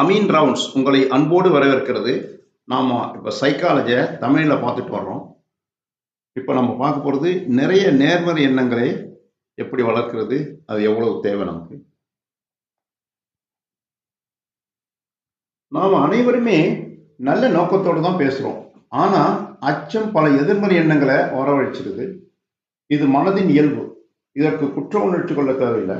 Ameen rounds உங்களை அன்போடு வரவேற்கிறது. நாம் இப்போ சைக்காலஜியை தமிழில் பார்த்துட்டு வர்றோம். இப்போ நம்ம பார்க்க போகிறது நிறைய நேர்மறை எண்ணங்களை எப்படி வளர்க்கிறது அது எவ்வளவு தேவை நமக்கு? நாம் அனைவருமே நல்ல நோக்கத்தோடு தான் பேசுகிறோம் ஆனால் அச்சம் பல எதிர்மறை எண்ணங்களை வரவழைச்சிருது. இது மனதின் இயல்பு. இதற்கு குற்ற உணர்ச்சி கொள்ள தேவையில்லை.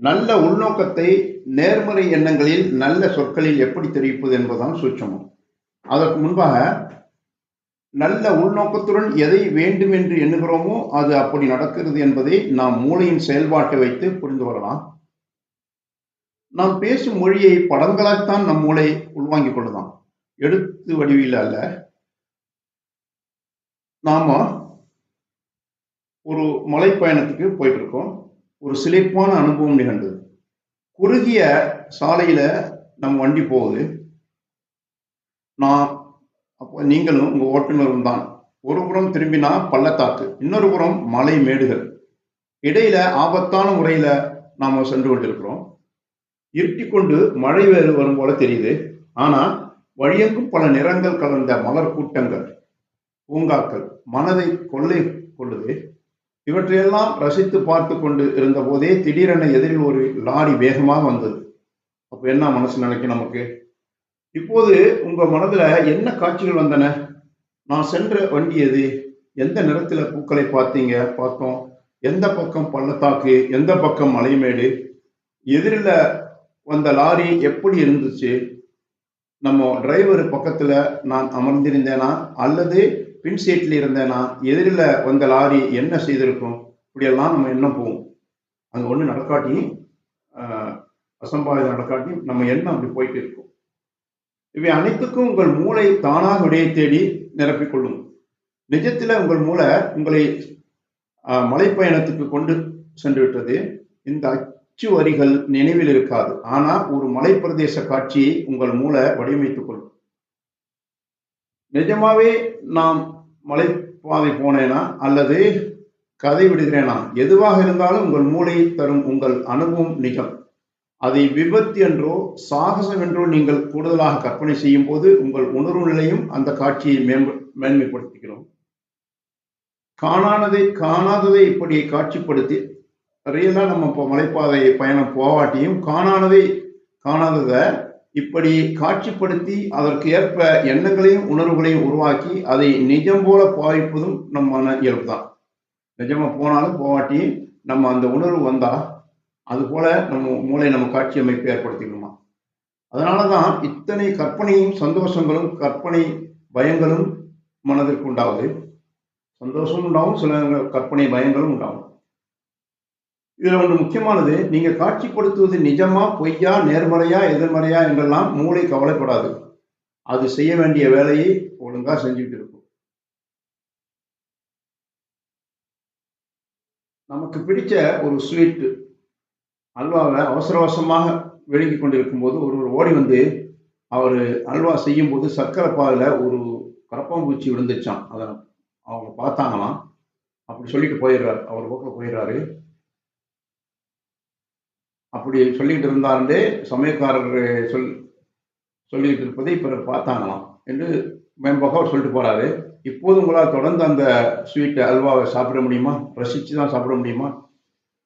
நல்ல உள்நோக்கத்தை நேர்மறை எண்ணங்களில் நல்ல சொற்களில் எப்படி தெரிவிப்பது என்பதுதான் சூட்சமம். அதற்கு முன்பாக நல்ல உள்நோக்கத்துடன் எதை வேண்டும் என்று எண்ணுகிறோமோ அது அப்படி நடக்கிறது என்பதை நாம் மூளையின் செயல்பாட்டை வைத்து புரிந்து வரலாம் நாம் பேசும் மொழியை படங்களாகத்தான் நம் மூளை உள்வாங்கிக் கொள்ளலாம் எழுத்து வடிவில் அல்ல. நாம ஒரு மலைப்பயணத்துக்கு போயிட்டு இருக்கோம். ஒரு சிலைப்பான அனுபவம் நிகழ்ந்தது. குறுகிய சாலையில நம் வண்டி போகுது. நான் அப்போ நீங்களும் உங்க ஓட்டுநரும் தான். ஒரு புறம் திரும்பினா பள்ளத்தாக்கு இன்னொரு புறம் மலை மேடுகள். இடையில ஆபத்தான முறையில நாம சென்று கொண்டிருக்கிறோம். இருட்டி கொண்டு மழை வேறு வரும் போல தெரியுது. ஆனா வழியெங்கும் பல நிறங்கள் கலந்த மலர் கூட்டங்கள் பூங்காக்கள் மனதை கொள்ளை கொள்ளுது. இவற்றையெல்லாம் ரசித்து பார்த்து கொண்டு இருந்த போதே திடீரென எதிரில் ஒரு லாரி வேகமாக வந்தது. அப்போ என்ன மனசு நினைக்கும் நமக்கு? இப்போது உங்க மனதுல என்ன காட்சிகள் வந்தன? நான் சென்ற வண்டி எது? எந்த நிறத்துல பூக்களை பார்த்தீங்க? பார்த்தோம். எந்த பக்கம் பள்ளத்தாக்கு? எந்த பக்கம் மலைமேடு? எதிரில் வந்த லாரி எப்படி இருந்துச்சு? நம்ம டிரைவர் பக்கத்துல நான் அமர்ந்திருந்தேனா? அல்லது பின் சீட்ல இருந்தேனா எதிரில் வந்த லாரி என்ன செய்திருக்கும்? இப்படியெல்லாம் நம்ம என்ன போவோம் அங்கே ஒண்ணு நடக்காட்டி ஆஹ், அசம்பாவிதம் நடக்காட்டி நம்ம எண்ணம் அப்படி போயிட்டு இருக்கோம். இவை அனைத்துக்கும் உங்கள் மூளை தானாக விடையை தேடி நிரப்பிக்கொள்ளும் நிஜத்தில் உங்கள் மூளை உங்களை ஆஹ், மலைப்பயணத்துக்கு கொண்டு சென்று விட்டது. இந்த அச்சு வரிகள் நினைவில் இருக்காது. ஆனா ஒரு மலைப்பிரதேச காட்சியை உங்கள் மூளை வடிவமைத்துக் கொள்ளும். நிஜமாவே நாம் மலைப்பாதை போனேனா அல்லது கதை விடுகிறேனா? எதுவாக இருந்தாலும் உங்கள் மூளை தரும் உங்கள் அனுபவம் நிகம் அதை விபத்து என்றோ சாகசம் என்றோ நீங்கள் கூடுதலாக கற்பனை செய்யும் போது உங்கள் உணர்வு நிலையும் அந்த காட்சியை மேம்ப மேன்மைப்படுத்துகிறோம். காணானதை காணாததை இப்படி காட்சிப்படுத்தி ரியலா நம்ம இப்போ மலைப்பாதை பயணம் போவாட்டியும் காணானதை காணாததை இப்படி காட்சிப்படுத்தி அதற்கு ஏற்ப எண்ணங்களையும் உணர்வுகளையும் உருவாக்கி அதை நிஜம் போல பாவிப்பதும் நம்ம மன இயல்பு தான் நிஜமா போனாலும் போவாட்டி நம்ம அந்த உணர்வு வந்தா அது போல நம்ம மூளை நம்ம காட்சி அமைப்பு ஏற்படுத்திக்கணுமா? அதனால தான் இத்தனை கற்பனையும் சந்தோஷங்களும் கற்பனை பயங்களும் மனதிற்கு உண்டாகுது. சந்தோஷமும் உண்டாகும் சில கற்பனை பயங்களும் உண்டாகும். இதுல ஒன்று முக்கியமானது நீங்க காட்சிப்படுத்துவது நிஜமா பொய்யா நேர்மறையா எதிர்மறையா என்றெல்லாம் மூளை கவலைப்படாது. அது செய்ய வேண்டிய வேலையை ஒழுங்கா செஞ்சுட்டு இருக்கும். நமக்கு பிடிச்ச ஒரு ஸ்வீட் அல்வாவை அவசர அவசரமாக விழுங்கி கொண்டிருக்கும் போது ஒருவர் ஓடி வந்து அவர் அல்வா செய்யும் போது சர்க்கரை பாலில் ஒரு கரப்பாம்பூச்சி விழுந்துச்சான் அதை அவங்க பார்த்தாங்களாம். அப்படி சொல்லிட்டு போயிடுறாரு. அவர் பக்கம் போயிடுறாரு. அப்படி சொல்லிக்கிட்டு இருந்தாலே சமயக்காரர் சொல் சொல்லிக்கிட்டு இருப்பதை இப்போ பார்த்தாங்களாம் என்று மேம்போக்க அவர் சொல்லிட்டு போகிறாரு இப்போது உங்களால் தொடர்ந்து அந்த ஸ்வீட்டை அல்வாவை சாப்பிட முடியுமா? ரசித்து தான் சாப்பிட முடியுமா?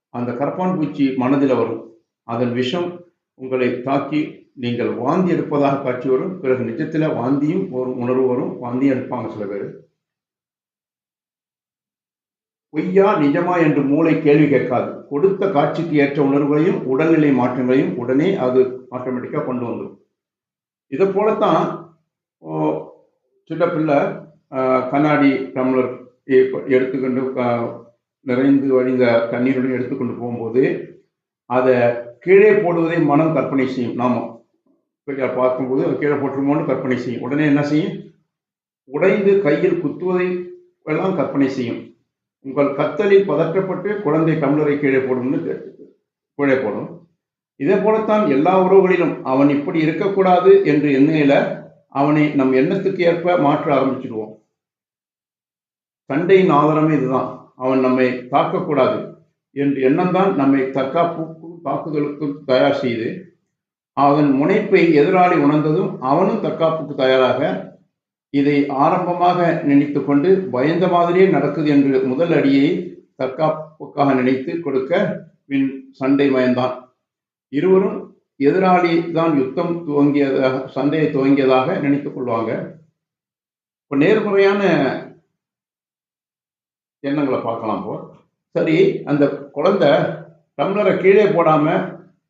அந்த கரப்பான் பூச்சி மனதில் வரும். அதன் விஷம் உங்களை தாக்கி நீங்கள் வாந்தி எடுப்பதாக காட்சி வரும். பிறகு நிஜத்தில் வாந்தியும் ஒரு உணர்வு வரும். வாந்தியும் எடுப்பாங்க சில பேர். பொய்யா நிஜமா என்று மூளை கேள்வி கேட்காது. கொடுத்த காட்சிக்கு ஏற்ற உணர்வுகளையும் உடல்நிலை மாற்றங்களையும் உடனே அது ஆட்டோமேட்டிக்காக கொண்டு வந்துடும் இதை போலத்தான் சின்ன பிள்ளை கண்ணாடி டம்ளர் எடுத்துக்கொண்டு நிறைந்து வழிந்த தண்ணீருடன் எடுத்துக்கொண்டு போகும்போது அதை கீழே போடுவதை மனம் கற்பனை செய்யும். நாம் பார்க்கும்போது அது கீழே போட்டுருமோன்னு கற்பனை செய்யும். உடனே என்ன செய்யும்? உடைந்து கையில் குத்துவதை எல்லாம் கற்பனை செய்யும். உங்கள் கத்தலில் பதற்றப்பட்டு குழந்தை டம்ளரை கீழே போடும்னு கே- கீழே போடும். இதே போலத்தான் எல்லா உறவுகளிலும் அவன் இப்படி இருக்கக்கூடாது என்று எண்ணையில அவனை நம் எண்ணத்துக்கு ஏற்ப மாற்ற ஆரம்பிச்சிடுவோம். சண்டையின் ஆதாரமே இதுதான். அவன் நம்மை தாக்கக்கூடாது என்று எண்ணம் தான் நம்மை தற்காப்புக்கும் தாக்குதலுக்கும் தயார் செய்து அவன் முனைப்பை எதிராளி உணர்ந்ததும் அவனும் தற்காப்புக்கு தயாராக இதை ஆரம்பமாக நினைத்து கொண்டு பயந்த மாதிரியே நடக்குது என்று முதல் அடியை தற்காப்புக்காக நினைத்து கொடுக்க பின் சண்டை பயந்தான் இருவரும் எதிராளி தான் யுத்தம் துவங்கியதாக சண்டையை துவங்கியதாக நினைத்துக் கொள்வாங்க. இப்போ நேர்முறையான எண்ணங்களை பார்க்கலாம் இப்போ சரி அந்த குழந்தை டம்ளரை கீழே போடாம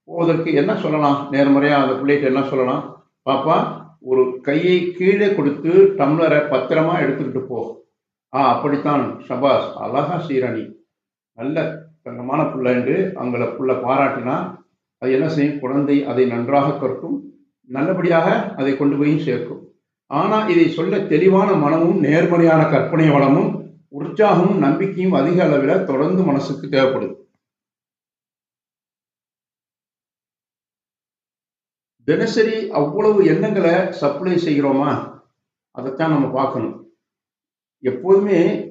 போவதற்கு என்ன சொல்லலாம்? நேர்முறையாக அந்த பிள்ளைகிட்ட என்ன சொல்லலாம்? பாப்பா ஒரு கையை கீழே கொடுத்து டம்ளரை பத்திரமா எடுத்துக்கிட்டு போ. ஆ அப்படித்தான் ஷபாஸ் அழகா சீரணி நல்ல தங்கமான பிள்ளை என்று அவங்கள புள்ள பாராட்டினா அது என்ன செய்யும்? குழந்தை அதை நன்றாக கற்கும் நல்லபடியாக அதை கொண்டு போய் சேர்க்கும். ஆனால் இதை சொல்ல தெளிவான மனமும் நேர்மறையான கற்பனை வளமும் உற்சாகமும் நம்பிக்கையும் அதிக அளவில் தொடர்ந்து மனசுக்கு தேவைப்படுது. தினசரி அவ்வளவு எண்ணங்களை சப்ளை செய்கிறோமா? அதைத்தான் நம்ம பார்க்கணும். எப்போதுமே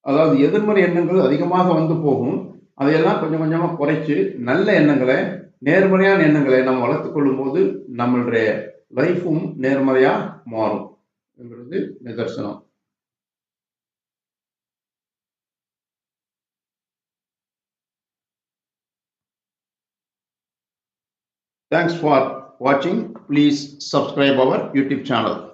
அதாவது எதிர்மறை எண்ணங்கள் அதிகமாக வந்து போகும். அதையெல்லாம் கொஞ்சம் கொஞ்சமாக குறைச்சி நல்ல எண்ணங்களை நேர்மறையான எண்ணங்களை நம்ம வளர்த்து கொள்ளும் போது நம்மளுடைய லைஃப்பும் நேர்மறையாக மாறும். என்கிறது நிதர்சனம். Thanks for watching. Please subscribe our YouTube channel.